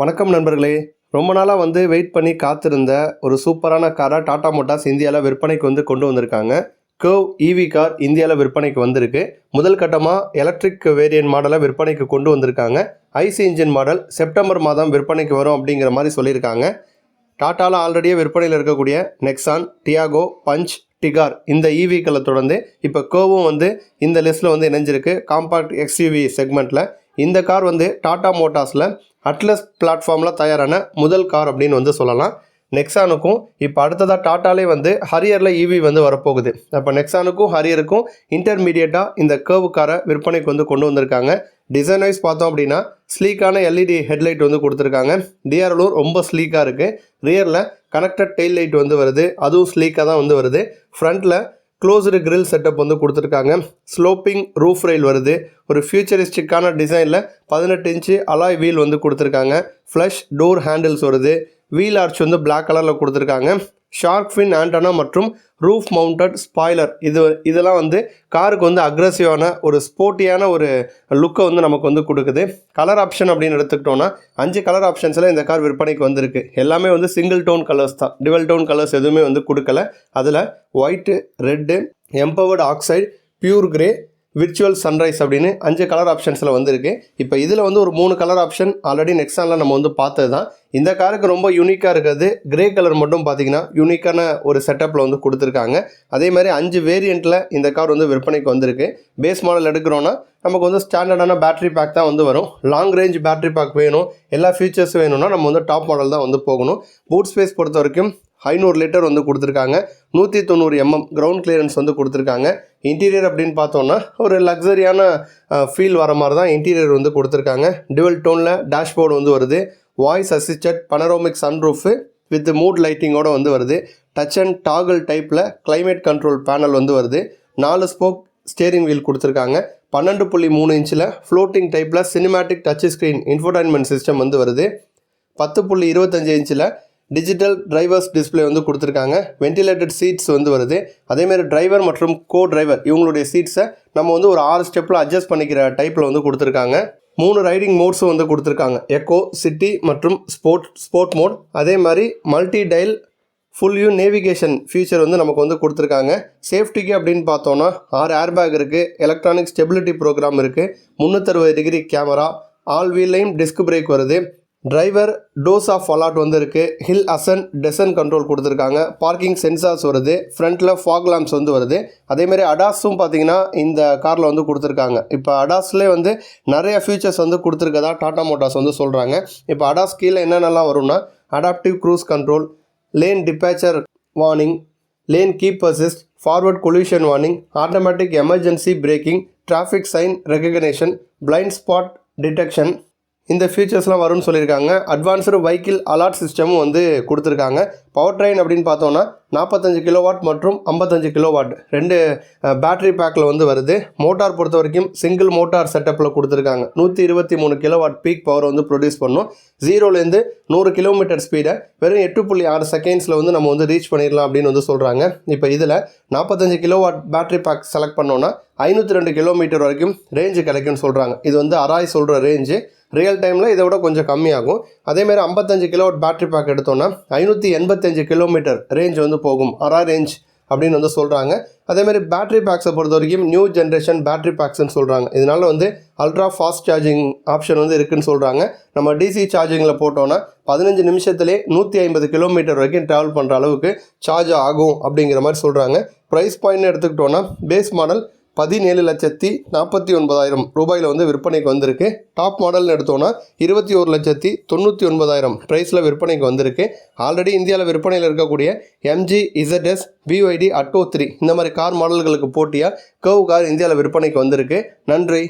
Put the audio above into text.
வணக்கம் நண்பர்களே. ரொம்ப நாளாக வந்து வெயிட் பண்ணி காத்திருந்த ஒரு சூப்பரான காரை டாடா மோட்டார்ஸ் இந்தியாவில் விற்பனைக்கு வந்து கொண்டு வந்திருக்காங்க. கர்வ் ஈவி கார் இந்தியாவில் விற்பனைக்கு வந்திருக்கு. முதல் கட்டமாக எலக்ட்ரிக் வேரியன்ட் மாடலை விற்பனைக்கு கொண்டு வந்திருக்காங்க. ஐசி இன்ஜின் மாடல் செப்டம்பர் மாதம் விற்பனைக்கு வரும் அப்படிங்கிற மாதிரி சொல்லியிருக்காங்க. டாட்டாவில் ஆல்ரெடியே விற்பனையில் இருக்கக்கூடிய நெக்ஸான் டியாகோ பஞ்ச் டிகார் இந்த ஈவிக்களை தொடர்ந்து இப்போ கோவும் வந்து இந்த லிஸ்ட்டில் வந்து இணைஞ்சிருக்கு. காம்பாக்ட் எக்ஸ்யூவி செக்மெண்ட்டில் இந்த கார் வந்து டாடா மோட்டார்ஸில் அட்லஸ் பிளாட்ஃபார்மில் தயாரான முதல் கார் அப்படின்னு வந்து சொல்லலாம். நெக்ஸானுக்கும் இப்போ அடுத்ததாக டாட்டாலே வந்து ஹரியரில் ஈவி வந்து வரப்போகுது. அப்போ நெக்ஸானுக்கும் ஹரியருக்கும் இன்டர்மீடியட்டாக இந்த கேர்வு காரை விற்பனைக்கு வந்து கொண்டு வந்திருக்காங்க. டிசைன் வைஸ் பார்த்தோம் அப்படின்னா ஸ்லீக்கான எல்இடி ஹெட்லைட் வந்து கொடுத்துருக்காங்க. டிஆர்எலும் ரொம்ப ஸ்லீக்காக இருக்குது ரியரில் கனெக்டட் டெயில் லைட் வந்து வருது. அதுவும் ஸ்லீக்காக தான் வந்து வருது. ஃப்ரண்ட்டில் க்ளோஸ்டு கிரில் செட்டப் வந்து கொடுத்துருக்காங்க. ஸ்லோப்பிங் ரூஃப் ரெயில் வருது. ஒரு ஃபியூச்சரிஸ்டிக்கான டிசைனில் பதினெட்டு இன்ச்சு அலாய் வீல் வந்து கொடுத்துருக்காங்க. ஃப்ளஷ் டோர் ஹேண்டில்ஸ் வருது. வீல் ஆர்ச் வந்து பிளாக் கலரில் கொடுத்துருக்காங்க. ஷார்க் ஃபின் ஆண்டனா மற்றும் ரூஃப் மவுண்டட் ஸ்பாய்லர் இது இதெல்லாம் வந்து காருக்கு வந்து அக்ரஸிவான ஒரு ஸ்போர்ட்டியான ஒரு லுக்கை வந்து நமக்கு வந்து கொடுக்குது. கலர் ஆப்ஷன் அப்படின்னு எடுத்துக்கிட்டோன்னா அஞ்சு கலர் ஆப்ஷன்ஸில் இந்த கார் விற்பனைக்கு வந்திருக்கு. எல்லாமே வந்து சிங்கிள் டோன் கலர்ஸ் தான். டிவல் டோன் கலர்ஸ் எதுவுமே வந்து கொடுக்கல. அதில் white red empowered oxide pure grey virtual sunrise அப்படின்னு அஞ்சு கலர் ஆப்ஷன்ஸில் வந்திருக்கு. இப்போ இதில் வந்து ஒரு மூணு கலர் ஆப்ஷன் ஆல்ரெடி நெக்ஸானில் நம்ம வந்து பார்த்தது தான் இந்த காருக்கு ரொம்ப யூனிக்காக இருக்கிறது. கிரே கலர் மட்டும் பார்த்தீங்கன்னா யூனிக்கான ஒரு செட்டப்பில் வந்து கொடுத்துருக்காங்க. அதே மாதிரி அஞ்சு வேரியண்ட்டில் இந்த கார் வந்து விற்பனைக்கு வந்திருக்கு. பேஸ் மாடல் எடுக்கிறோன்னா நமக்கு வந்து ஸ்டாண்டர்டான பேட்டரி பேக் தான் வந்து வரும். லாங் ரேஞ்ச் பேட்டரி பேக் வேணும். எல்லா ஃபீச்சர்ஸ் வேணும்னா நம்ம வந்து டாப் மாடல் தான் வந்து போகணும். பூட் ஸ்பேஸ் பொறுத்த வரைக்கும் ஐநூறு லிட்டர் வந்து கொடுத்துருக்காங்க. நூற்றி தொண்ணூறு எம்எம் கிரவுண்ட் கிளியரன்ஸ் வந்து கொடுத்துருக்காங்க. இன்டீரியர் அப்படின்னு பார்த்தோன்னா ஒரு லக்ஸரியான ஃபீல் வர மாதிரி தான் இன்டீரியர் வந்து கொடுத்துருக்காங்க. டிவல் டோனில் டேஷ்போர்டு வந்து வருது. Voice assisted panoramic sunroof with mood லைட்டிங்கோடு வந்து வருது. டச் அண்ட் டாகல் டைப்பில் கிளைமேட் கண்ட்ரோல் பேனல் வந்து வருது. நாலு ஸ்போக் ஸ்டேரிங் வீல் கொடுத்துருக்காங்க. பன்னெண்டு புள்ளி மூணு இன்ச்சில் ஃப்ளோட்டிங் டைப்பில் cinematic touch screen infotainment system வந்து வருது. பத்து புள்ளி இருபத்தஞ்சு இன்ச்சில் டிஜிட்டல் டிரைவர்ஸ் டிஸ்ப்ளே வந்து கொடுத்துருக்காங்க. வென்டிலேட்டட் சீட்ஸ் வந்து வருது. அதேமாதிரி டிரைவர் மற்றும் கோ டிரைவர் இவங்களுடைய சீட்ஸை நம்ம வந்து ஒரு ஆறு ஸ்டெப்பில் அட்ஜஸ்ட் பண்ணிக்கிற டைப்பில் வந்து கொடுத்துருக்காங்க. மூணு ரைடிங் மோட்ஸும் வந்து கொடுத்துருக்காங்க. எக்கோ சிட்டி மற்றும் ஸ்போர்ட் ஸ்போர்ட் மோட் அதே மாதிரி multi tile full view navigation feature வந்து நமக்கு வந்து கொடுத்துருக்காங்க. சேஃப்டிக்கு அப்படின்னு பார்த்தோன்னா ஆறு ஏர்பேக் இருக்குது எலக்ட்ரானிக் ஸ்டெபிலிட்டி ப்ரோக்ராம் இருக்குது முந்நூற்றறுபது டிகிரி கேமரா ஆல் வீல்லையும் டிஸ்க் பிரேக் வருது. டிரைவர் டோஸ் ஆஃப் அலாட் வந்து இருக்குது ஹில் அசன் டெசன் கண்ட்ரோல் கொடுத்துருக்காங்க. பார்க்கிங் சென்சார்ஸ் வருது. ஃப்ரண்ட்டில் ஃபாக் லாம்ப்ஸ் வந்து வருது. அதேமாரி அடாஸும் பார்த்தீங்கன்னா இந்த காரில் வந்து கொடுத்துருக்காங்க. இப்போ அடாஸ்லேயே வந்து நிறைய ஃபியூச்சர்ஸ் வந்து கொடுத்துருக்கதா டாடா மோட்டார்ஸ் வந்து சொல்கிறாங்க இப்போ அடாஸ் கீழே என்னென்னலாம் வரும்னா adaptive cruise control lane departure warning lane keep assist forward collision warning automatic emergency braking traffic sign recognition blind spot detection இந்த ஃபீச்சர்ஸ்லாம் வரும்னு சொல்லியிருக்காங்க. அட்வான்ஸ்டு வெஹிக்கிள் அலாட் சிஸ்டமும் வந்து கொடுத்துருக்காங்க. பவர் ட்ரெயின் அப்படின்னு பார்த்தோன்னா நாற்பத்தஞ்சு கிலோவாட் மற்றும் ஐம்பத்தஞ்சு கிலோவாட் ரெண்டு பேட்டரி பேக்கில் வந்து வருது. மோட்டார் பொறுத்த வரைக்கும் சிங்கிள் மோட்டார் செட்டப்பில் கொடுத்துருக்காங்க. நூற்றி இருபத்தி மூணு கிலோவாட் பீக் பவர் வந்து ப்ரொடியூஸ் பண்ணும். ஜீரோலேருந்து நூறு கிலோமீட்டர் ஸ்பீடை வெறும் எட்டு புள்ளி ஆறு செகண்ட்ஸில் வந்து நம்ம வந்து ரீச் பண்ணிடலாம் அப்படின்னு வந்து சொல்கிறாங்க இப்போ இதில் நாற்பத்தஞ்சு கிலோவாட் பேட்டரி பேக் செலக்ட் பண்ணோன்னா ஐநூற்றி ரெண்டு கிலோமீட்டர் வரைக்கும் ரேஞ்சு கிடைக்கும்னு சொல்கிறாங்க இது வந்து அராய் சொல்கிற ரேஞ்சு ரியல் டைமில் இதை விட கொஞ்சம் கம்மியாகும். அதேமாதிரி ஐம்பத்தஞ்சு கிலோவாட் பேட்டரி பேக் எடுத்தோன்னா ஐநூற்றி எண்பத்தஞ்சு கிலோமீட்டர் ரேஞ்ச் வந்து போகும். அரா ரேஞ்ச் அப்படின்னு வந்து சொல்கிறாங்க அதேமாதிரி பேட்டரி பேக்ஸை பொறுத்த வரைக்கும் நியூ ஜென்ரேஷன் பேட்ரி பேக்ஸ்னு சொல்கிறாங்க இதனால் வந்து அல்ட்ரா ஃபாஸ்ட் சார்ஜிங் ஆப்ஷன் வந்து இருக்குன்னு சொல்கிறாங்க நம்ம டிசி சார்ஜிங்கில் போட்டோன்னா பதினஞ்சு நிமிஷத்துலேயே நூற்றி ஐம்பது கிலோமீட்டர் வரைக்கும் ட்ராவல் பண்ணுற அளவுக்கு சார்ஜ் ஆகும் அப்படிங்கிற மாதிரி சொல்கிறாங்க ப்ரைஸ் பாயிண்ட் எடுத்துக்கிட்டோன்னா பேஸ் மாடல் பதினேழு லட்சத்தி நாற்பத்தி ஒன்பதாயிரம் ரூபாயில் வந்து விற்பனைக்கு வந்திருக்கு. டாப் மாடல்னு எடுத்தோன்னா இருபத்தி ஒரு லட்சத்தி தொண்ணூற்றி ஒன்பதாயிரம் ப்ரைஸில் விற்பனைக்கு வந்திருக்கு. ஆல்ரெடி இந்தியாவில் விற்பனையில் இருக்கக்கூடிய MG ZS BYD Atto three இந்த மாதிரி கார் மாடல்களுக்கு போட்டியாக கர்வ் கார் இந்தியாவில் விற்பனைக்கு வந்திருக்கு. நன்றி.